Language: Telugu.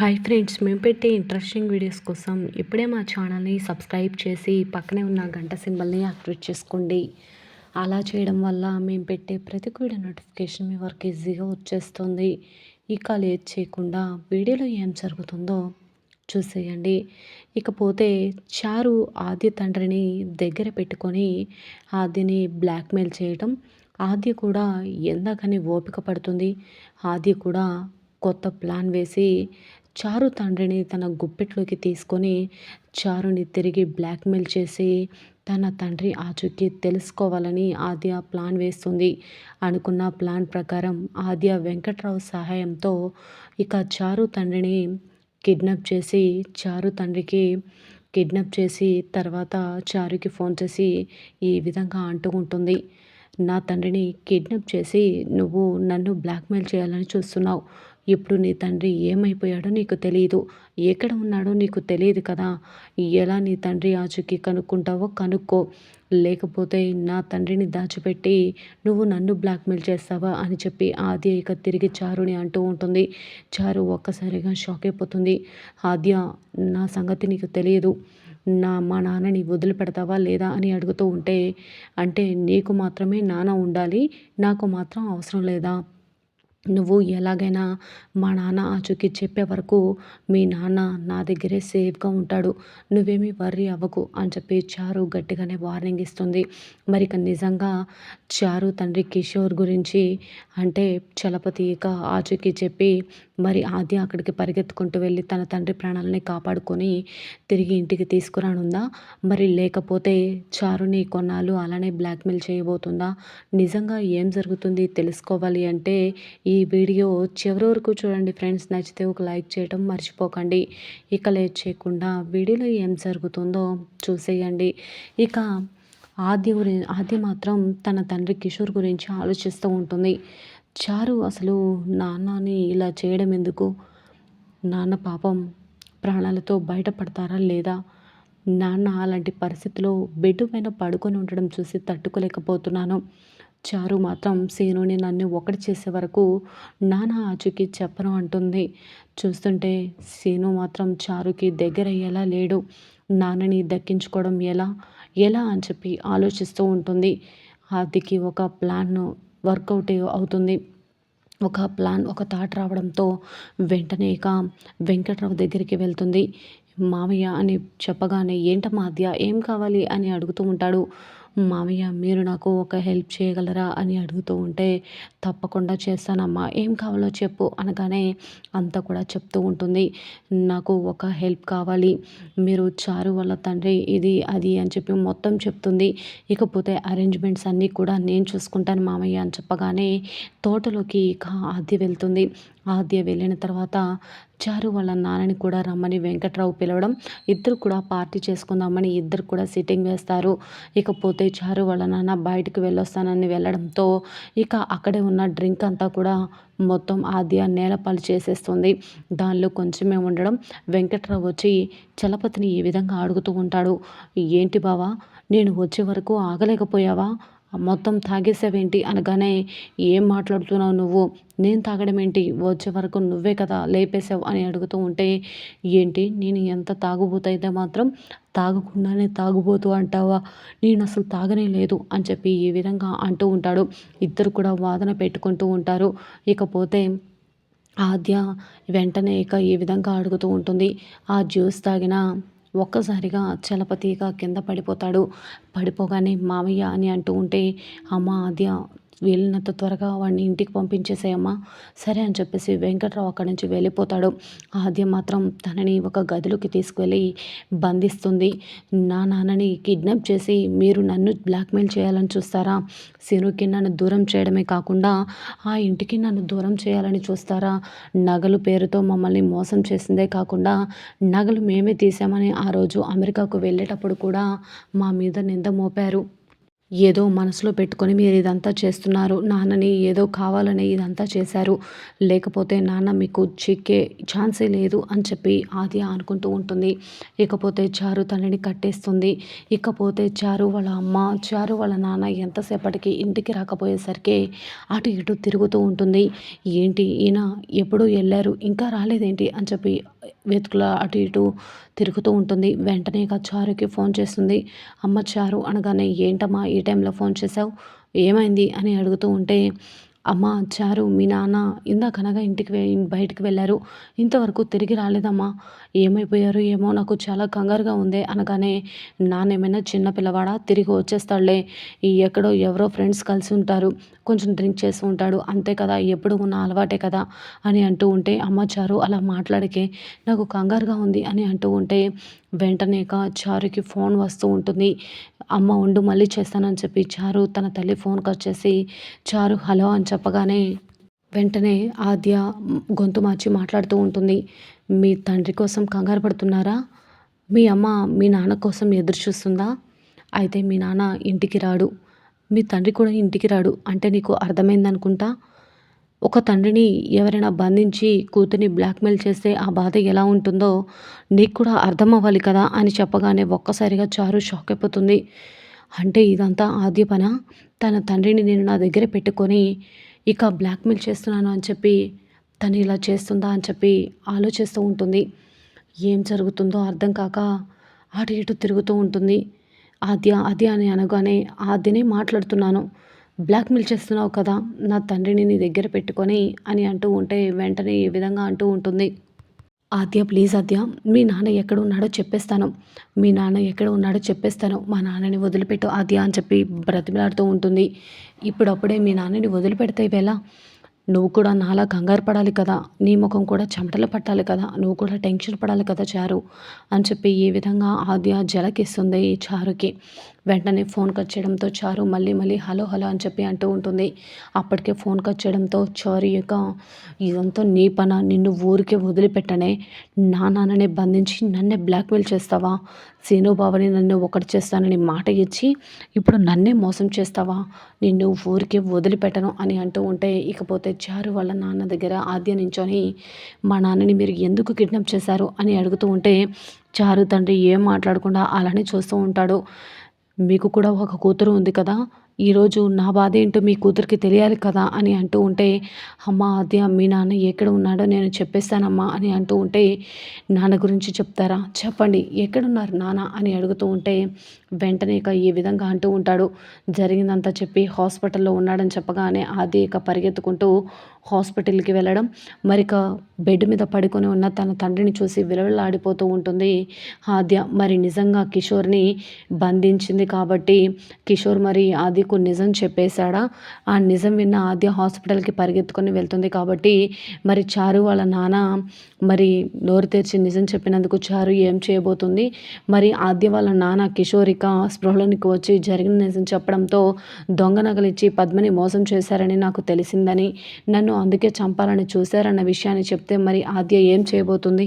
హాయ్ ఫ్రెండ్స్ మేము పెట్టే ఇంట్రెస్టింగ్ వీడియోస్ కోసం ఇప్పుడే మా ఛానల్ని సబ్స్క్రైబ్ చేసి పక్కనే ఉన్న గంట సింబల్ని యాక్టివేట్ చేసుకోండి. అలా చేయడం వల్ల మేము పెట్టే ప్రతి వీడియో నోటిఫికేషన్ మీ వరకు ఈజీగా వచ్చేస్తుంది. ఇక లేట్ చేయకుండా వీడియోలో ఏం జరుగుతుందో చూసేయండి. ఇకపోతే చారు ఆద్య తండ్రిని దగ్గర పెట్టుకొని ఆద్యని బ్లాక్మెయిల్ చేయడం ఆద్య కూడా ఎందాకని ఓపిక పడుతుంది. ఆద్య కూడా కొత్త ప్లాన్ వేసి చారు తండ్రిని తన గుప్పెట్లోకి తీసుకొని చారుని తిరిగి బ్లాక్మెయిల్ చేసి తన తండ్రి ఆచూకీ తెలుసుకోవాలని ఆద్య ప్లాన్ వేస్తుంది. అనుకున్న ప్లాన్ ప్రకారం ఆద్య వెంకట్రావు సహాయంతో ఇక చారు తండ్రిని కిడ్నాప్ చేసి చారు తండ్రికి కిడ్నాప్ చేసి తర్వాత చారుకి ఫోన్ చేసి ఈ విధంగా అంటుకుంటుంది. నా తండ్రిని కిడ్నాప్ చేసి నువ్వు నన్ను బ్లాక్మెయిల్ చేయాలని చూస్తున్నావు. ఇప్పుడు నీ తండ్రి ఏమైపోయాడో నీకు తెలియదు ఎక్కడ ఉన్నాడో నీకు తెలియదు కదా. ఎలా నీ తండ్రి ఆచూకీ కనుక్కుంటావో కనుక్కో. లేకపోతే నా తండ్రిని దాచిపెట్టి నువ్వు నన్ను బ్లాక్మెయిల్ చేస్తావా అని చెప్పి ఆద్య ఇక తిరిగి చారుని అంటూ ఉంటుంది. చారు ఒక్కసారిగా షాక్ అయిపోతుంది. ఆద్య నా సంగతి నీకు తెలియదు నా మా నాన్నని వదిలిపెడతావా లేదా అని అడుగుతూ ఉంటే అంటే నీకు మాత్రమే నాన్న ఉండాలి నాకు మాత్రం అవసరం లేదా? నువ్వు ఎలాగైనా మా నాన్న ఆచూకీ చెప్పే వరకు మీ నాన్న నా దగ్గరే సేఫ్గా ఉంటాడు. నువ్వేమీ వర్రీ అవ్వకు అని చెప్పి చారు గట్టిగానే వార్నింగ్ ఇస్తుంది. మరి ఇక నిజంగా చారు తండ్రి కిషోర్ గురించి అంటే చలపతి ఇక ఆచూకీ చెప్పి మరి ఆది అక్కడికి పరిగెత్తుకుంటూ వెళ్ళి తన తండ్రి ప్రాణాలని కాపాడుకొని తిరిగి ఇంటికి తీసుకురానుందా? మరి లేకపోతే చారుని కొన్నాళ్ళు అలానే బ్లాక్మెయిల్ చేయబోతుందా? నిజంగా ఏం జరుగుతుంది తెలుసుకోవాలి అంటే ఈ వీడియో చివరి వరకు చూడండి ఫ్రెండ్స్. నచ్చితే ఒక లైక్ చేయడం మర్చిపోకండి. ఇక లేట్ చేయకుండా వీడియోలో ఏం జరుగుతుందో చూసేయండి. ఇక ఆద్య గురి ఆది మాత్రం తన తండ్రి కిషోర్ గురించి ఆలోచిస్తూ ఉంటుంది. చారు అసలు నాన్నని ఇలా చేయడం ఎందుకు? నాన్న పాపం ప్రాణాలతో బయటపడతారా లేదా? నాన్న అలాంటి పరిస్థితిలో బెడ్ పైన పడుకొని ఉండడం చూసి తట్టుకోలేకపోతున్నాను. చారు మాత్రం సీనుని నన్ను ఒకటి చేసే వరకు నాన్న ఆచుకి చెప్పను అంటుంది. చూస్తుంటే సీను మాత్రం చారుకి దగ్గరయ్యేలా లేడు. నాన్నని దక్కించుకోవడం ఎలా? ఎలా అని చెప్పి ఆలోచిస్తూ ఉంటుంది. ఆదికి ఒక ప్లాన్ వర్కౌట్ అవుతుంది. ఒక ప్లాన్ ఒక థాట్ రావడంతో వెంటనే ఇక వెంకట్రావు దగ్గరికి వెళ్తుంది. మామయ్య అని చెప్పగానే ఏంటమ్మా అద్య ఏం కావాలి? అని అడుగుతూ ఉంటాడు. మామయ్య మీరు నాకు ఒక హెల్ప్ చేయగలరా అని అడుగుతూ ఉంటే తప్పకుండా చేస్తానమ్మా. ఏం కావాలో చెప్పు అనగానే అంతా కూడా చెప్తూ ఉంటుంది. నాకు ఒక హెల్ప్ కావాలి. మీరు చారు వాళ్ళ తండ్రి ఇది అది అని చెప్పి మొత్తం చెప్తుంది. ఇకపోతే అరేంజ్మెంట్స్ అన్నీ కూడా నేను చూసుకుంటాను మామయ్య అని చెప్పగానే తోటలోకి ఇక ఆద్య వెళ్తుంది. ఆద్య వెళ్ళిన తర్వాత చారు వాళ్ళ నాన్నని కూడా రమ్మని వెంకట్రావు పిలవడం ఇద్దరు కూడా పార్టీ చేసుకుందామని ఇద్దరు కూడా సిట్టింగ్ వేస్తారు. ఇకపోతే చారు వాళ్ళ నాన్న బయటకు వెళ్ళొస్తానని వెళ్ళడంతో ఇక అక్కడే ఉన్న డ్రింక్ అంతా కూడా మొత్తం ఆద్య నేలపాలు చేసేస్తుంది. దానిలో కొంచెమే ఉండడం. వెంకట్రావు వచ్చి చలపతిని ఈ విధంగా అడుగుతూ ఉంటాడు. ఏంటి బావా నేను వచ్చే వరకు ఆగలేకపోయావా? మొత్తం తాగేసావేంటి అనగానే ఏం మాట్లాడుతున్నావు నువ్వు? నేను తాగడం ఏంటి వచ్చే వరకు నువ్వే కదా లేపేసావు అని అడుగుతూ ఉంటే ఏంటి? నేను ఎంత తాగుబోతైతే మాత్రం తాగకుండానే తాగుబోతూ అంటావా? నేను అసలు తాగనే లేదు అని చెప్పి ఈ విధంగా అంటూ ఉంటాడు. ఇద్దరు కూడా వాదన పెట్టుకుంటూ ఉంటారు. ఇకపోతే ఆద్య వెంటనే ఇక ఈ విధంగా అడుగుతూ ఉంటుంది. ఆ జ్యూస్ తాగిన ఒక్కసారిగా చలపతిగా కింద పడిపోతాడు. పడిపోగానే మామయ్య అని అంటూ ఉంటే అమ్మ ఆద్య వీలైనంత త్వరగా వాడిని ఇంటికి పంపించేసేయమ్మా. సరే అని చెప్పేసి వెంకట్రావు అక్కడి నుంచి వెళ్ళిపోతాడు. ఆద్య మాత్రం తనని ఒక గదిలోకి తీసుకువెళ్ళి బంధిస్తుంది. నా నాన్నని కిడ్నాప్ చేసి మీరు నన్ను బ్లాక్మెయిల్ చేయాలని చూస్తారా? సినుకి నన్ను దూరం చేయడమే కాకుండా ఆ ఇంటికి నన్ను దూరం చేయాలని చూస్తారా? నగలు పేరుతో మమ్మల్ని మోసం చేసిందే కాకుండా నగలు మేమే తీసామని ఆ రోజు అమెరికాకు వెళ్ళేటప్పుడు కూడా మా మీద నింద మోపారు. ఏదో మనసులో పెట్టుకొని మీరు ఇదంతా చేస్తున్నారు. నాన్నని ఏదో కావాలని ఇదంతా చేశారు. లేకపోతే నాన్న మీకు చిక్కే ఛాన్సే లేదు అని చెప్పి ఆది అనుకుంటూ ఉంటుంది. ఇకపోతే చారు తనని కట్టేస్తుంది. ఇకపోతే చారు వాళ్ళ అమ్మ చారు వాళ్ళ నాన్న ఎంతసేపటికి ఇంటికి రాకపోయేసరికి అటు ఇటు తిరుగుతూ ఉంటుంది. ఏంటి ఈయన ఎప్పుడు వెళ్ళారు ఇంకా రాలేదేంటి అని చెప్పి వెతుకుల అటు ఇటు తిరుగుతూ ఉంటుంది. వెంటనే ఇక చారుకి ఫోన్ చేస్తుంది. అమ్మ చారు అనగానే ఏంటమ్మా ఈ టైంలో ఫోన్ చేసావు ఏమైంది? అని అడుగుతూ ఉంటే అమ్మ చారు మీ నాన్న ఇందాకనగా ఇంటికి బయటికి వెళ్ళారు. ఇంతవరకు తిరిగి రాలేదమ్మా. ఏమైపోయారు ఏమో నాకు చాలా కంగారుగా ఉంది అనగానే నాన్న ఏమైనా చిన్న పిల్లవాడా? తిరిగి వచ్చేస్తాడులే. ఈ ఎక్కడో ఎవరో ఫ్రెండ్స్ కలిసి ఉంటారు. కొంచెం డ్రింక్ చేస్తూ ఉంటాడు. అంతే కదా ఎప్పుడు ఉన్న అలవాటే కదా అని అంటూ ఉంటే అమ్మ చారు అలా మాట్లాడికే నాకు కంగారుగా ఉంది అని అంటూ ఉంటే వెంటనే చారుకి ఫోన్ వస్తూ ఉంటుంది. అమ్మ ఉండు మళ్ళీ చేస్తానని చెప్పి చారు తన తల్లి ఫోన్ కట్ చేసి చారు హలో అని చెప్పగానే వెంటనే ఆద్య గొంతు మార్చి మాట్లాడుతూ ఉంటుంది. మీ తండ్రి కోసం కంగారు పడుతున్నారా? మీ అమ్మ మీ నాన్న కోసం ఎదురు చూస్తుందా? అయితే మీ నాన్న ఇంటికి రాడు. మీ తండ్రి కూడా ఇంటికి రాడు. అంటే నీకు అర్థమైందనుకుంటా? ఒక తండ్రిని ఎవరైనా బంధించి కూతుర్ని బ్లాక్మెయిల్ చేస్తే ఆ బాధ ఎలా ఉంటుందో నీకు కూడా అర్థం అవ్వాలి కదా అని చెప్పగానే ఒక్కసారిగా చారు షాక్ అయిపోతుంది. అంటే ఇదంతా ఆద్య పన? తన తండ్రిని నేను నా దగ్గర పెట్టుకొని ఇక బ్లాక్మెయిల్ చేస్తున్నాను అని చెప్పి తను ఇలా చేస్తుందా అని చెప్పి ఆలోచిస్తూ ఉంటుంది. ఏం జరుగుతుందో అర్థం కాక అటు ఇటు తిరుగుతూ ఉంటుంది. ఆద్య ఆద్య అని అనగానే ఆద్యనే మాట్లాడుతున్నాను. బ్లాక్మెయిల్ చేస్తున్నావు కదా నా తండ్రిని నీ దగ్గర పెట్టుకొని అని అంటూ ఉంటే వెంటనే ఈ విధంగా అంటూ ఉంటుంది. ఆద్య ప్లీజ్ ఆద్య మీ నాన్న ఎక్కడ ఉన్నాడో చెప్పేస్తాను. మీ నాన్న ఎక్కడ ఉన్నాడో చెప్పేస్తాను. మా నాన్నని వదిలిపెట్టు ఆద్య అని చెప్పి బ్రతిమలాడుతూ ఉంటుంది. ఇప్పుడప్పుడే మీ నాన్నని వదిలిపెడితే వేళ. నువ్వు కూడా నాలా కంగారు పడాలి కదా. నీ ముఖం కూడా చెమటలు పట్టాలి కదా. నువ్వు కూడా టెన్షన్ పడాలి కదా చారు అని చెప్పి ఈ విధంగా ఆద్య జలకిస్తుంది చారుకి. వెంటనే ఫోన్ కట్ చేయడంతో చారు మళ్ళీ మళ్ళీ హలో హలో అని చెప్పి అంటూ ఉంటుంది. అప్పటికే ఫోన్ కట్ చేయడంతో చారు యొక్క ఇదంతా నీ పన? నిన్ను ఊరికే వదిలిపెట్టనే? నా నాన్ననే బంధించి నన్నే బ్లాక్మెయిల్ చేస్తావా? సీనుబాబుని నన్ను ఒకటి చేస్తానని మాట ఇచ్చి ఇప్పుడు నన్నే మోసం చేస్తావా? నిన్ను ఊరికే వదిలిపెట్టను అని అంటూ ఉంటే ఇకపోతే చారు వాళ్ళ నాన్న దగ్గర ఆద్య నించొని మా నాన్నని మీరు ఎందుకు కిడ్నాప్ చేశారు? అని అడుగుతూ ఉంటే చారు తండ్రి ఏం మాట్లాడకుండా అలానే చూస్తూ ఉంటాడు. మీకు కూడా ఒక కూతురు ఉంది కదా ఈరోజు నా బాధ ఏంటో మీ కూతురికి తెలియాలి కదా అని అంటూ ఉంటే అమ్మ ఆద్య మీ నాన్న ఎక్కడ ఉన్నాడో నేను చెప్పేస్తానమ్మా అని అంటూ ఉంటే నాన్న గురించి చెప్తారా? చెప్పండి ఎక్కడున్నారు నాన్న? అని అడుగుతూ ఉంటే వెంటనే ఇక ఈ విధంగా అంటూ ఉంటాడు. జరిగిందంతా చెప్పి హాస్పిటల్లో ఉన్నాడని చెప్పగానే ఆది ఇక పరిగెత్తుకుంటూ హాస్పిటల్కి వెళ్ళడం మరిక బెడ్ మీద పడుకొని ఉన్న తన తండ్రిని చూసి విలవిలాడిపోతూ ఉంటుంది. ఆద్య మరి నిజంగా కిషోర్ని బంధించింది కాబట్టి కిషోర్ మరి ఆదికు నిజం చెప్పేశాడా? ఆ నిజం విన్న ఆద్య హాస్పిటల్కి పరిగెత్తుకొని వెళ్తుంది కాబట్టి మరి చారు వాళ్ళ నాన్న మరి నోరు తెరిచి నిజం చెప్పినందుకు చారు ఏం చేయబోతుంది? మరి ఆద్య వాళ్ళ నాన్న కిషోరిక స్పృహలోనికి వచ్చి జరిగిన నిజం చెప్పడంతో దొంగ నగలిచ్చి పద్మని మోసం చేశారని నాకు తెలిసిందని నన్ను అందుకే చంపాలని చూశారన్న విషయాన్ని చెప్తే మరి ఆద్య ఏం చేయబోతుంది?